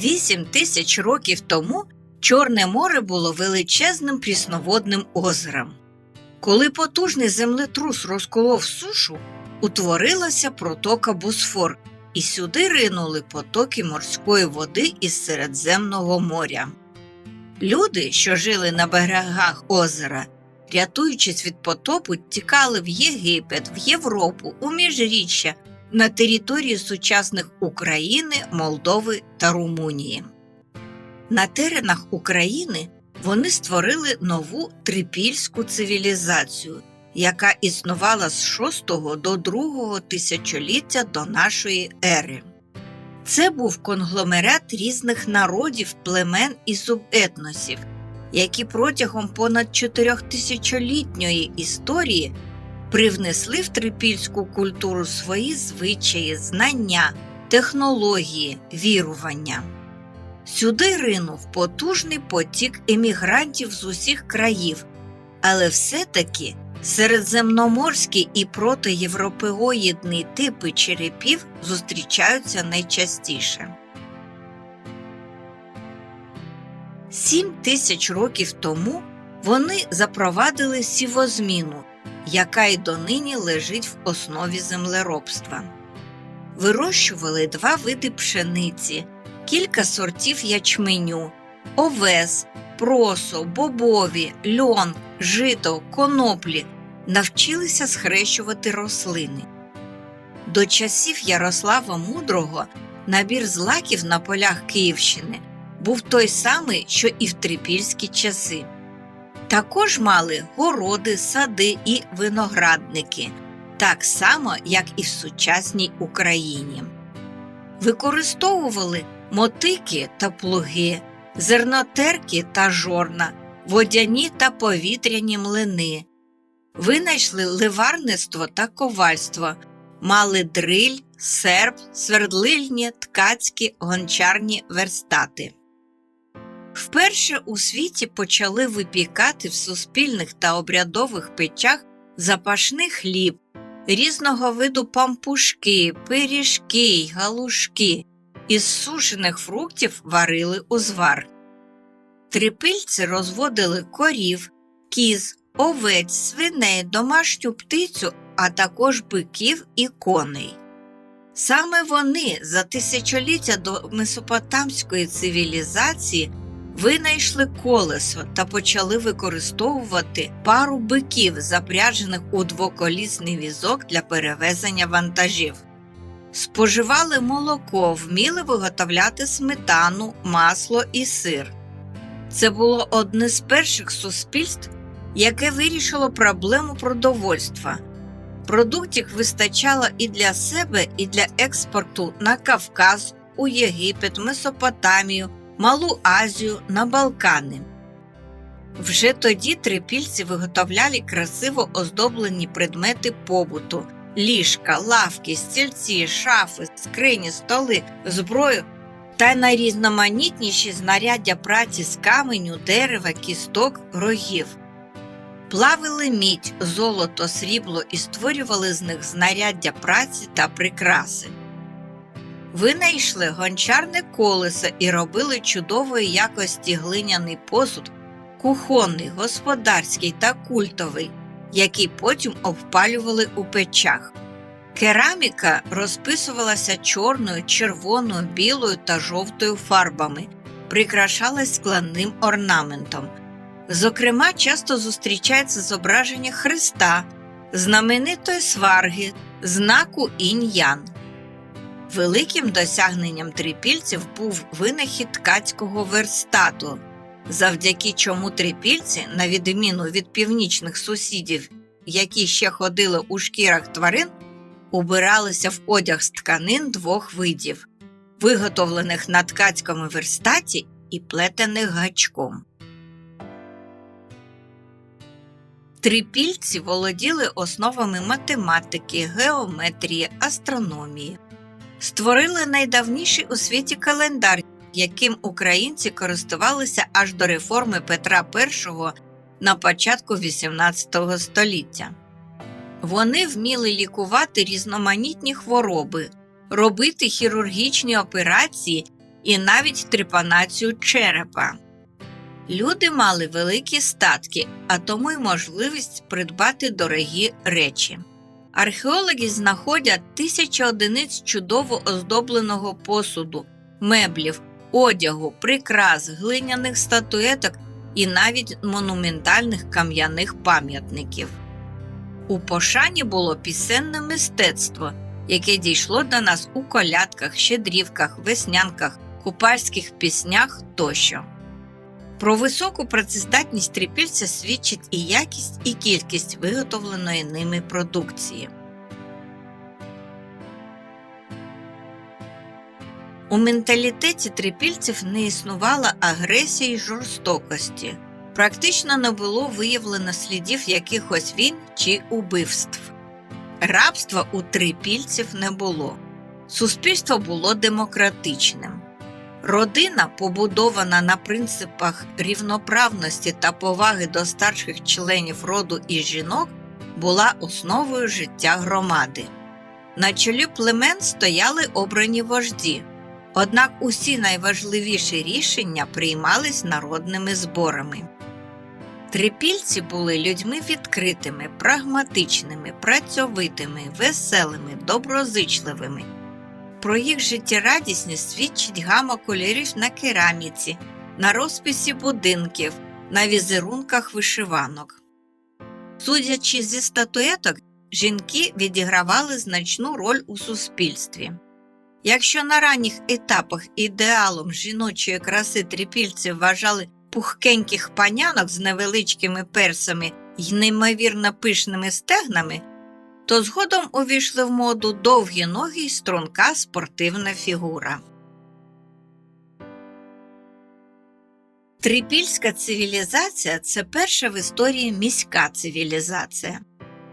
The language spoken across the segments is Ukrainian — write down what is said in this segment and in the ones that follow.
Вісім тисяч років тому Чорне море було величезним прісноводним озером. Коли потужний землетрус розколов сушу, утворилася протока Босфор, і сюди ринули потоки морської води із Середземного моря. Люди, що жили на берегах озера, рятуючись від потопу, тікали в Єгипет, в Європу, у міжріччя на території сучасних України, Молдови та Румунії. На теренах України вони створили нову трипільську цивілізацію, яка існувала з 6 до 2 тисячоліття до нашої ери. Це був конгломерат різних народів, племен і субетносів, які протягом понад чотирьохтисячолітньої історії привнесли в трипільську культуру свої звичаї, знання, технології, вірування. Сюди ринув потужний потік емігрантів з усіх країв, але все-таки середземноморські і протиєвропеоїдні типи черепів зустрічаються найчастіше. Сім тисяч років тому вони запровадили сівозміну, яка й донині лежить в основі землеробства. Вирощували два види пшениці, кілька сортів ячменю, овес, просо, бобові, льон, жито, коноплі навчилися схрещувати рослини. До часів Ярослава Мудрого набір злаків на полях Київщини був той самий, що і в трипільські часи. Також мали городи, сади і виноградники, так само, як і в сучасній Україні. Використовували мотики та плуги, зернотерки та жорна, водяні та повітряні млини. Винайшли ливарництво та ковальство, мали дриль, серп, свердлильні, ткацькі, гончарні верстати. Вперше у світі почали випікати в суспільних та обрядових печах запашний хліб, різного виду пампушки, пиріжки й галушки. Із сушених фруктів варили узвар. Трипильці розводили корів, кіз, овець, свиней, домашню птицю, а також биків і коней. Саме вони за тисячоліття до месопотамської цивілізації винайшли колесо та почали використовувати пару биків, запряжених у двоколісний візок для перевезення вантажів. Споживали молоко, вміли виготовляти сметану, масло і сир. Це було одне з перших суспільств, яке вирішило проблему продовольства. Продуктів вистачало і для себе, і для експорту на Кавказ, у Єгипет, Месопотамію, Малу Азію, на Балкани. Вже тоді трипільці виготовляли красиво оздоблені предмети побуту, ліжка, лавки, стільці, шафи, скрині, столи, зброю та найрізноманітніші знаряддя праці з каменю, дерева, кісток, рогів. Плавили мідь, золото, срібло і створювали з них знаряддя праці та прикраси. Винайшли гончарне колесо і робили чудової якості глиняний посуд, кухонний, господарський та культовий, який потім обпалювали у печах. Кераміка розписувалася чорною, червоною, білою та жовтою фарбами, прикрашалась скляним орнаментом. Зокрема, часто зустрічається зображення Христа, знаменитої сварги, знаку інь-ян. Великим досягненням трипільців був винахід ткацького верстату, завдяки чому трипільці, на відміну від північних сусідів, які ще ходили у шкірах тварин, убиралися в одяг з тканин двох видів, виготовлених на ткацькому верстаті і плетених гачком. Трипільці володіли основами математики, геометрії, астрономії. Створили найдавніший у світі календар, яким українці користувалися аж до реформи Петра І на початку XVIII століття. Вони вміли лікувати різноманітні хвороби, робити хірургічні операції і навіть трепанацію черепа. Люди мали великі статки, а тому й можливість придбати дорогі речі. Археологи знаходять тисячі одиниць чудово оздобленого посуду, меблів, одягу, прикрас, глиняних статуеток і навіть монументальних кам'яних пам'ятників. У пошані було пісенне мистецтво, яке дійшло до нас у колядках, щедрівках, веснянках, купальських піснях тощо. Про високу працездатність трипільця свідчить і якість, і кількість виготовленої ними продукції. У менталітеті трипільців не існувало агресії й жорстокості. Практично не було виявлено слідів якихось війн чи убивств. Рабства у трипільців не було. Суспільство було демократичним. Родина, побудована на принципах рівноправності та поваги до старших членів роду і жінок, була основою життя громади. На чолі племен стояли обрані вожді, однак усі найважливіші рішення приймались народними зборами. Трипільці були людьми відкритими, прагматичними, працьовитими, веселими, доброзичливими. Про їх життєрадісність свідчить гама кольорів на кераміці, на розписі будинків, на візерунках вишиванок. Судячи зі статуеток, жінки відігравали значну роль у суспільстві. Якщо на ранніх етапах ідеалом жіночої краси трипільців вважали пухкеньких панянок з невеличкими персами й неймовірно пишними стегнами, то згодом увійшли в моду довгі ноги й струнка спортивна фігура. Трипільська цивілізація це перша в історії міська цивілізація.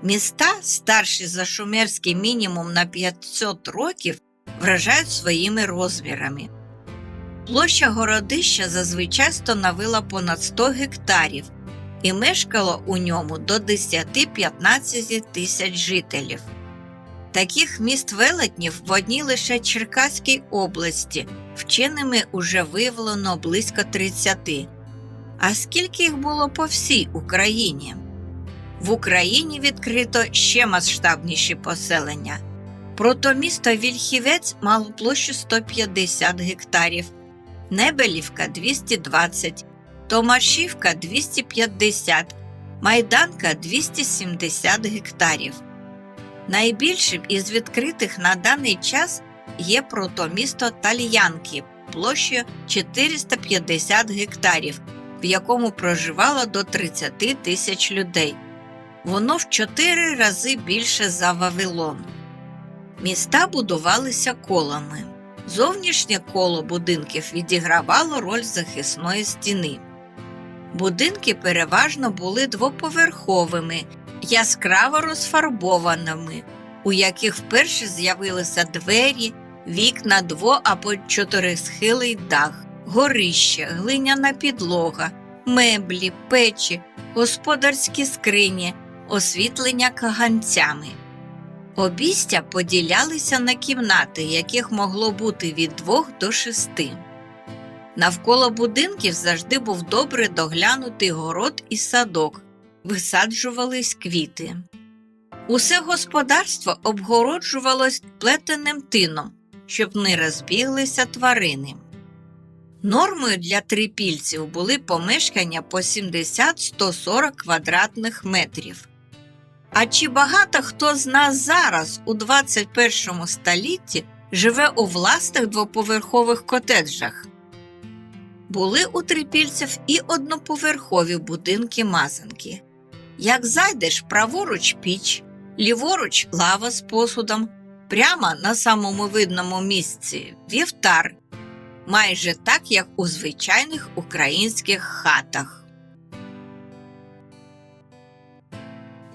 Міста, старші за шумерський мінімум на 500 років, вражають своїми розмірами. Площа городища зазвичай становила понад 100 гектарів і мешкало у ньому до 10-15 тисяч жителів. Таких міст велетнів в одній лише Черкаській області вченими уже виявлено близько 30. А скільки їх було по всій Україні? В Україні відкрито ще масштабніші поселення. Протомісто Вільхівець мало площу 150 гектарів, Небелівка 220, Томашівка 250, Майданка 270 гектарів. Найбільшим із відкритих на даний час є протомісто Тальянки площею 450 гектарів, в якому проживало до 30 тисяч людей. Воно в 4 рази більше за Вавилон. Міста будувалися колами. Зовнішнє коло будинків відігравало роль захисної стіни. Будинки переважно були двоповерховими, яскраво розфарбованими, у яких вперше з'явилися двері, вікна дво або чотирисхилий дах, горище, глиняна підлога, меблі, печі, господарські скрині, освітлення каганцями. Обістя поділялися на кімнати, яких могло бути від двох до шести. Навколо будинків завжди був добре доглянутий город і садок, висаджувались квіти. Усе господарство обгороджувалось плетеним тином, щоб не розбіглися тварини. Нормою для трипільців були помешкання по 70-140 квадратних метрів. А чи багато хто з нас зараз у 21 столітті живе у власних двоповерхових котеджах? Були у трипільців і одноповерхові будинки мазанки. Як зайдеш праворуч піч, ліворуч лава з посудом, прямо на самому видному місці вівтар, майже так, як у звичайних українських хатах.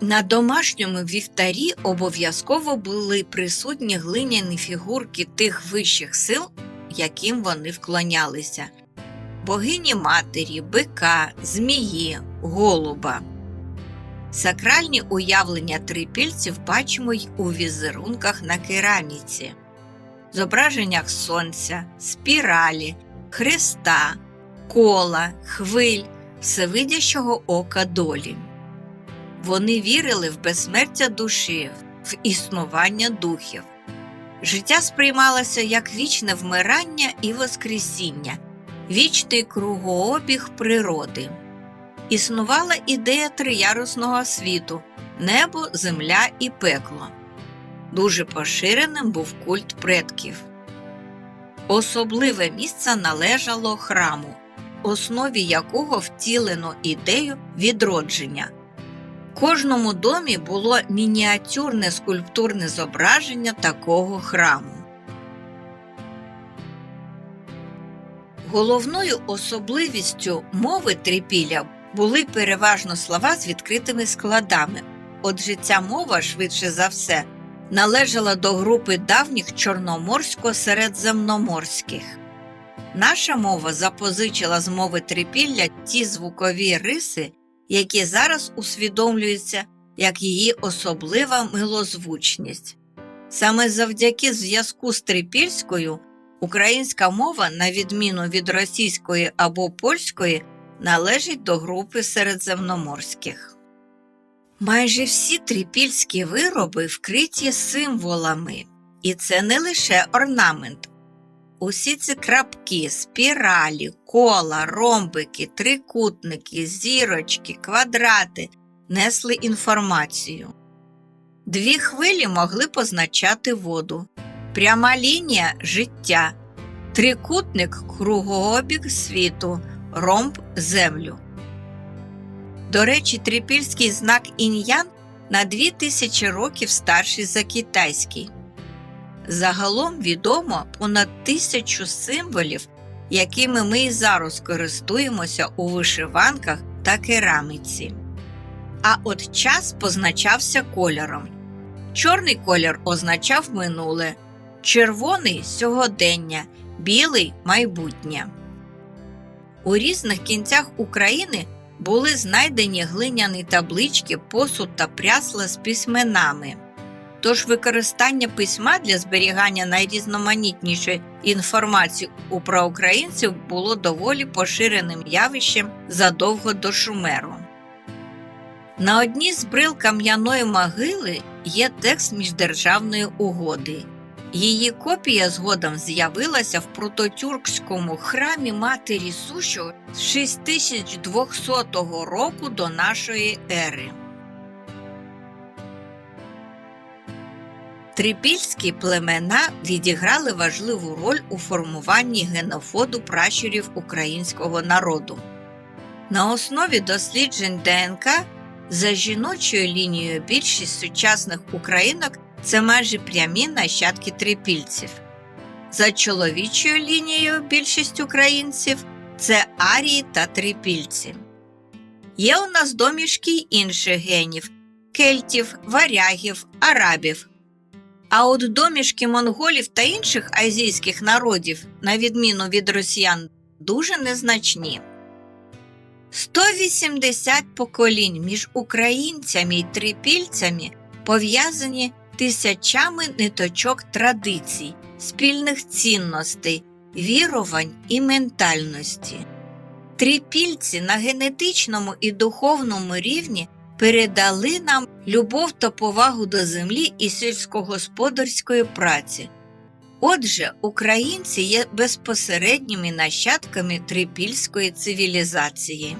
На домашньому вівтарі обов'язково були присутні глиняні фігурки тих вищих сил, яким вони вклонялися богині матері, бика, змії, голуба. Сакральні уявлення трипільців бачимо й у візерунках на кераміці. зображеннях сонця, спіралі, хреста, кола, хвиль, всевидящого ока долі. Вони вірили в безсмертя душі, в існування духів. Життя сприймалося як вічне вмирання і воскресіння, вічний кругообіг природи. Існувала ідея триярусного світу небо, земля і пекло. Дуже поширеним був культ предків. Особливе місце належало храму, основі якого втілено ідею відродження. В кожному домі було мініатюрне скульптурне зображення такого храму. Головною особливістю мови трипілля були переважно слова з відкритими складами. Отже, ця мова, швидше за все, належала до групи давніх чорноморсько-середземноморських. Наша мова запозичила з мови трипілля ті звукові риси, які зараз усвідомлюються як її особлива милозвучність. Саме завдяки зв'язку з трипільською українська мова, на відміну від російської або польської, належить до групи середземноморських. Майже всі трипільські вироби вкриті символами, і це не лише орнамент. Усі ці крапки, спіралі, кола, ромбики, трикутники, зірочки, квадрати несли інформацію. Дві хвилі могли позначати воду, пряма лінія життя, трикутник кругообіг світу, ромб землю. До речі, трипільський знак ін'ян на 2000 років старший за китайський. Загалом відомо понад тисячу символів, якими ми і зараз користуємося у вишиванках та кераміці. А от час позначався кольором. Чорний колір означав минуле, червоний сьогодення, білий майбутнє. У різних кінцях України були знайдені глиняні таблички, посуд та прясла з письменами. Тож використання письма для зберігання найрізноманітнішої інформації у проукраїнців було доволі поширеним явищем задовго до Шумеру. На одній з брил кам'яної могили є текст міждержавної угоди. Її копія згодом з'явилася в прототюркському храмі Матері Сушо з 6200 року до нашої ери. Трипільські племена відіграли важливу роль у формуванні генофоду пращурів українського народу. На основі досліджень ДНК за жіночою лінією більшість сучасних українок це майже прямі нащадки трипільців. За чоловічою лінією більшість українців це арії та трипільці. Є у нас домішки й інших генів кельтів, варягів, арабів. А от домішки монголів та інших азійських народів, на відміну від росіян, дуже незначні. 180 поколінь між українцями і трипільцями пов'язані тисячами ниточок традицій, спільних цінностей, вірувань і ментальності. Трипільці на генетичному і духовному рівні передали нам любов та повагу до землі і сільськогосподарської праці. Отже, українці є безпосередніми нащадками трипільської цивілізації.